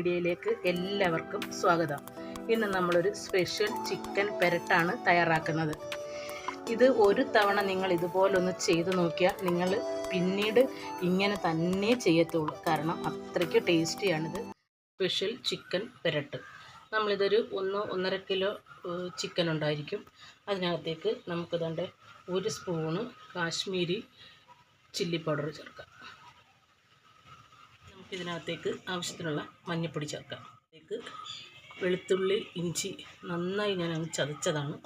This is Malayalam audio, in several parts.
വീഡിയോയിലേക്ക് എല്ലാവർക്കും സ്വാഗതം. ഇന്ന് നമ്മളൊരു സ്പെഷ്യൽ ചിക്കൻ പെരട്ടാണ് തയ്യാറാക്കുന്നത്. ഇത് ഒരു തവണ നിങ്ങൾ ഇതുപോലൊന്ന് ചെയ്തു നോക്കിയാൽ നിങ്ങൾ പിന്നീട് ഇങ്ങനെ തന്നെ ചെയ്യത്തുള്ളൂ. കാരണം അത്രയ്ക്ക് ടേസ്റ്റിയാണിത്. Special chicken പെരട്ട്. നമ്മളിതൊരു ഒന്ന് ഒന്നര കിലോ ചിക്കൻ ഉണ്ടായിരിക്കും. അതിനകത്തേക്ക് നമുക്ക് ദാണ്ടെ ഒരു സ്പൂണ് കാശ്മീരി ചില്ലി പൗഡർ ചേർക്കാം. നമുക്കിതിനകത്തേക്ക് ആവശ്യത്തിനുള്ള മഞ്ഞൾപ്പൊടി ചേർക്കാം. അതിലേക്ക് വെളുത്തുള്ളി ഇഞ്ചി നന്നായി ഞാൻ അങ്ങ് ചതച്ചതാണ്.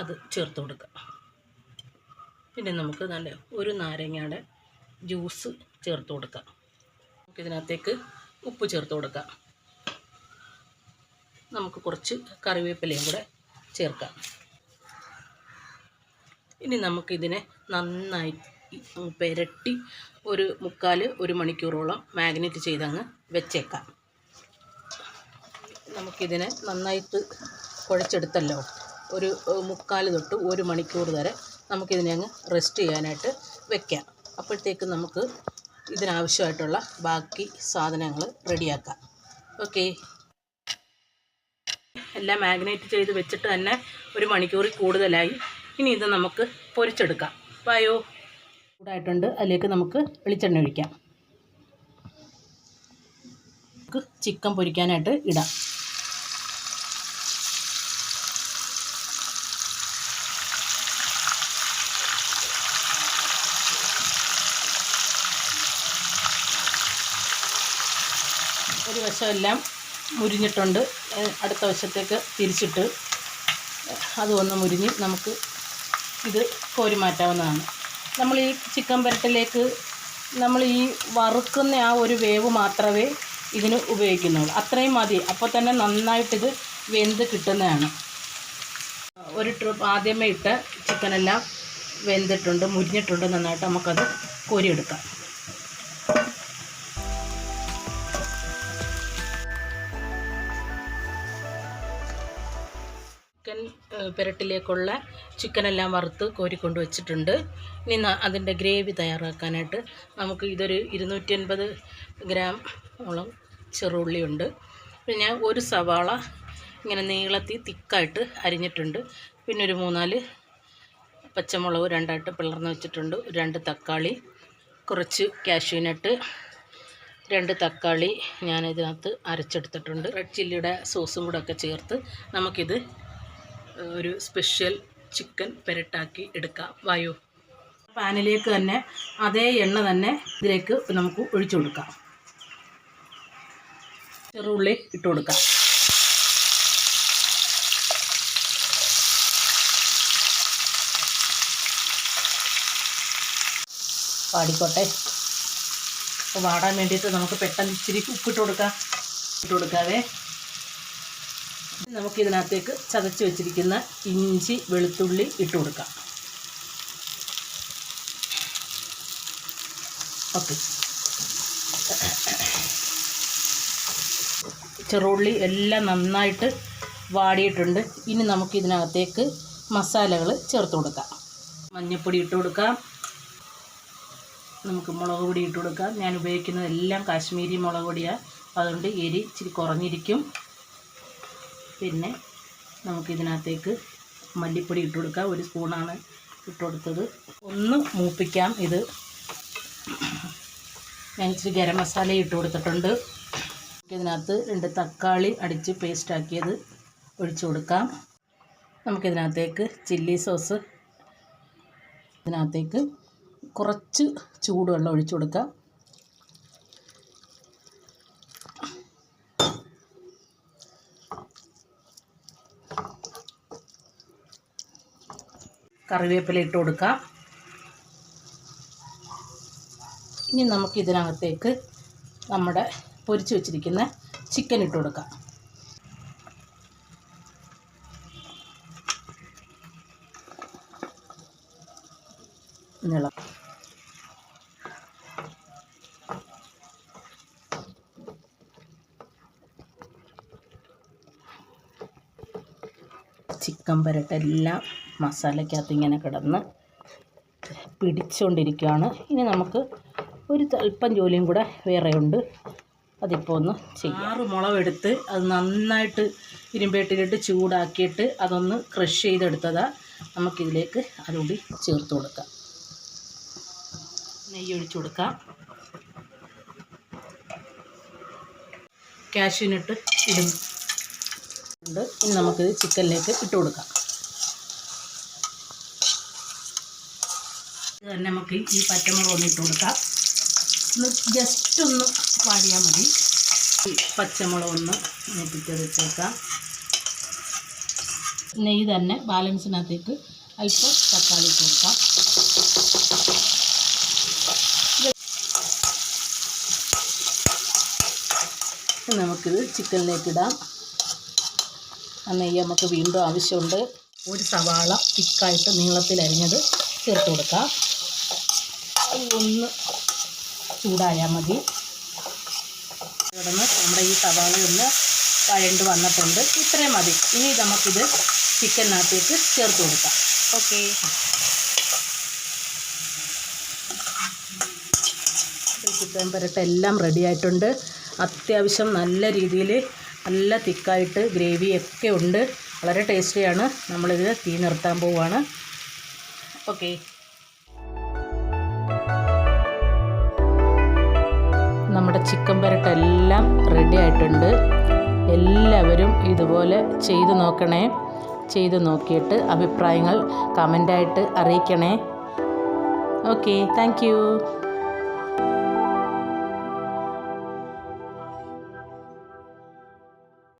അത് ചേർത്ത് കൊടുക്കുക പിന്നെ നമുക്ക് നല്ല ഒരു നാരങ്ങയുടെ ജ്യൂസ് ചേർത്ത് കൊടുക്കാം. നമുക്കിതിനകത്തേക്ക് ഉപ്പ് ചേർത്ത് കൊടുക്കാം. നമുക്ക് കുറച്ച് കറിവേപ്പിലയും കൂടെ ചേർക്കാം. ഇനി നമുക്കിതിനെ നന്നായി പുരട്ടി ഒരു മുക്കാൽ ഒരു മണിക്കൂറോളം മാഗ്നറ്റ് ചെയ്തങ്ങ് വെച്ചേക്കാം. നമുക്കിതിനെ നന്നായിട്ട് കുഴച്ചെടുത്തല്ലോ. ഒരു മുക്കാൽ തൊട്ട് ഒരു മണിക്കൂർ വരെ നമുക്കിതിനെ അങ്ങ് റെസ്റ്റ് ചെയ്യാനായിട്ട് വെക്കാം. അപ്പോഴത്തേക്ക് നമുക്ക് ഇതിനാവശ്യമായിട്ടുള്ള ബാക്കി സാധനങ്ങൾ റെഡിയാക്കാം. ഓക്കെ. എല്ലാം മാഗ്നേറ്റ് ചെയ്ത് വെച്ചിട്ട് തന്നെ ഒരു മണിക്കൂറിൽ കൂടുതലായി. ഇനി ഇത് നമുക്ക് പൊരിച്ചെടുക്കാം. വായോ ചൂടായിട്ടുണ്ട്. അതിലേക്ക് നമുക്ക് വെളിച്ചെണ്ണ ഒഴിക്കാം. നമുക്ക് ചിക്കൻ പൊരിക്കാനായിട്ട് ഇടാം. ഒരു വശമെല്ലാം മുരിഞ്ഞിട്ടുണ്ട്. അടുത്ത വശത്തേക്ക് തിരിച്ചിട്ട് അത് ഒന്ന് മുരിഞ്ഞ് നമുക്ക് ഇത് കോരി മാറ്റാവുന്നതാണ്. നമ്മൾ ഈ ചിക്കൻ പുരട്ടിലേക്ക് നമ്മൾ ഈ വറുക്കുന്ന ആ ഒരു വേവ് മാത്രമേ ഇതിന് ഉപയോഗിക്കുന്നുള്ളൂ. അത്രയും മതി. അപ്പോൾ തന്നെ നന്നായിട്ടിത് വെന്ത് കിട്ടുന്നതാണ്. ഒരു ട്രിപ്പ് ആദ്യമേ ഇട്ട ചിക്കനെല്ലാം വെന്തിട്ടുണ്ട് മുരിഞ്ഞിട്ടുണ്ട്. നന്നായിട്ട് നമുക്കത് കോരിയെടുക്കാം. ചിക്കൻ പുരട്ടിലേക്കുള്ള ചിക്കനെല്ലാം വറുത്ത് കോരിക്കൊണ്ട് വെച്ചിട്ടുണ്ട്. ഇനി അതിന്റെ ഗ്രേവി തയ്യാറാക്കാനായിട്ട് നമുക്ക് ഇതൊരു ഇരുന്നൂറ്റി അൻപത് ഗ്രാം ഓളം ചെറുള്ളിയുണ്ട്. പിന്നെ ഒരു സവാള ഇങ്ങനെ നീളത്തിൽ തിക്കായിട്ട് അരിഞ്ഞിട്ടുണ്ട്. പിന്നെ ഒരു മൂന്നാൽ പച്ചമുളക് രണ്ടായിട്ട് പിളർന്ന് വെച്ചിട്ടുണ്ട്. രണ്ട് തക്കാളി കുറച്ച് കാഷ്യൂനട്ട് രണ്ട് തക്കാളി ഞാനിതിനകത്ത് അരച്ചെടുത്തിട്ടുണ്ട്. റെഡ് ചില്ലിയുടെ സോസും കൂടെ ഒക്കെ ചേർത്ത് നമുക്കിത് ഒരു സ്പെഷ്യൽ ചിക്കൻ പെരട്ടാക്കി എടുക്കാം. വായു. പാനിലേക്ക് തന്നെ അതേ എണ്ണ തന്നെ ഇതിലേക്ക് നമുക്ക് ഒഴിച്ചു കൊടുക്കാം. ചെറുള്ളി ഇട്ട് കൊടുക്കാം. പാടിക്കോട്ടെ. അപ്പോൾ വാടാൻ വേണ്ടിയിട്ട് നമുക്ക് പെട്ടെന്ന് ഇച്ചിരി ഉപ്പിട്ട് കൊടുക്കാം. ഇട്ട് കൊടുക്കാവേ. നമുക്ക് ഇതിനകത്തേക്ക് ചതച്ച് വെച്ചിരിക്കുന്ന ഇഞ്ചി വെളുത്തുള്ളി ഇട്ട് കൊടുക്കാം. ഓക്കെ. ചെറുള്ളി എല്ലാം നന്നായിട്ട് വാടിയിട്ടുണ്ട്. ഇനി നമുക്ക് ഇതിനകത്തേക്ക് മസാലകൾ ചേർത്ത് കൊടുക്കാം. മഞ്ഞൾപ്പൊടി ഇട്ട് കൊടുക്കാം. നമുക്ക് മുളക് പൊടി ഇട്ട് കൊടുക്കാം. ഞാൻ ഉപയോഗിക്കുന്നത് എല്ലാം കാശ്മീരി മുളക് പൊടിയാണ് അതുകൊണ്ട് എരി ഇച്ചിരി കുറഞ്ഞിരിക്കും. പിന്നെ നമുക്കിതിനകത്തേക്ക് മല്ലിപ്പൊടി ഇട്ട് കൊടുക്കാം. ഒരു സ്പൂണാണ് ഇട്ട് കൊടുത്തത്. ഒന്ന് മൂപ്പിക്കാം. ഇത് ഞാൻ ഇച്ചിരി ഗരം മസാല ഇട്ട് കൊടുത്തിട്ടുണ്ട്. ഇതിനകത്ത് രണ്ട് തക്കാളി അടിച്ച് പേസ്റ്റാക്കിയത് ഒഴിച്ചു കൊടുക്കാം. നമുക്കിതിനകത്തേക്ക് ചില്ലി സോസ് ഇതിനകത്തേക്ക് കുറച്ച് ചൂടുവെള്ളം ഒഴിച്ചു കൊടുക്കാം. കറിവേപ്പില ഇട്ട് കൊടുക്കാം. ഇനി നമുക്ക് ഇതിനകത്തേക്ക് നമ്മുടെ പൊരിച്ച് വെച്ചിരിക്കുന്ന ചിക്കൻ ഇട്ട് കൊടുക്കാം. നീളം ചിക്കൻ പുരട്ടെല്ലാം മസാലയ്ക്കകത്ത് ഇങ്ങനെ കിടന്ന് പിടിച്ചുകൊണ്ടിരിക്കുകയാണ് ഇനി നമുക്ക് ഒരു അല്പം ജോലിയും കൂടെ വേറെയുണ്ട്. അതിപ്പോൾ ഒന്ന് ചെയ്യാം. ആറ് മുളകെടുത്ത് അത് നന്നായിട്ട് ഇരുമ്പേട്ടിലിട്ട് ചൂടാക്കിയിട്ട് അതൊന്ന് ക്രഷ് ചെയ്തെടുത്തതാണ് നമുക്കിതിലേക്ക് അതുകൂടി ചേർത്ത് കൊടുക്കാം. നെയ്യ് ഒഴിച്ചു കൊടുക്കാം. കാഷ്യൂനിട്ട് ഇടും. ഇനി നമുക്കിത് ചിക്കനിലേക്ക് ഇട്ട് കൊടുക്കാം. തന്നെ നമുക്ക് ഈ പച്ചമുളക് ഒന്ന് ഇട്ട് കൊടുക്കാം. ഒന്ന് ജസ്റ്റ് ഒന്ന് വാടിയാൽ മതി. പച്ചമുളക് ഒന്ന് മൂപ്പിച്ച് വെച്ചേക്കാം. നെയ്യ് തന്നെ ബാലൻസിനകത്തേക്ക് അല്പം തക്കാളി ഇട്ട് കൊടുക്കാം. നമുക്കിത് ചിക്കനിലേക്ക് ഇടാം. ആ നെയ്യ് നമുക്ക് വീണ്ടും ആവശ്യമുണ്ട്. ഒരു സവാള തിക്കായിട്ട് നീളത്തിൽ അരിഞ്ഞത് ചേർത്ത് കൊടുക്കാം. ഒന്ന് ചൂടായാൽ മതി. കിടന്ന് നമ്മുടെ ഈ സവാള ഒന്ന് വഴണ്ട് വന്നിട്ടുണ്ട്. ഇത്രയും മതി. ഇനി നമുക്കിത് ചിക്കനകത്തേക്ക് ചേർത്ത് കൊടുക്കാം. ഓക്കെ. ചിക്കൻ പുരട്ട എല്ലാം റെഡി ആയിട്ടുണ്ട്. അത്യാവശ്യം നല്ല രീതിയിൽ നല്ല തിക്കായിട്ട് ഗ്രേവിയൊക്കെ ഉണ്ട്. വളരെ ടേസ്റ്റിയാണ് നമ്മളിത് തീ നിർത്താൻ പോവുകയാണ് ഓക്കെ. നമ്മുടെ ചിക്കൻ പുരട്ടെല്ലാം റെഡി ആയിട്ടുണ്ട്. എല്ലാവരും ഇതുപോലെ ചെയ്തു നോക്കണേ. ചെയ്തു നോക്കിയിട്ട് അഭിപ്രായങ്ങൾ കമന്റായിട്ട് അറിയിക്കണേ. Okay thank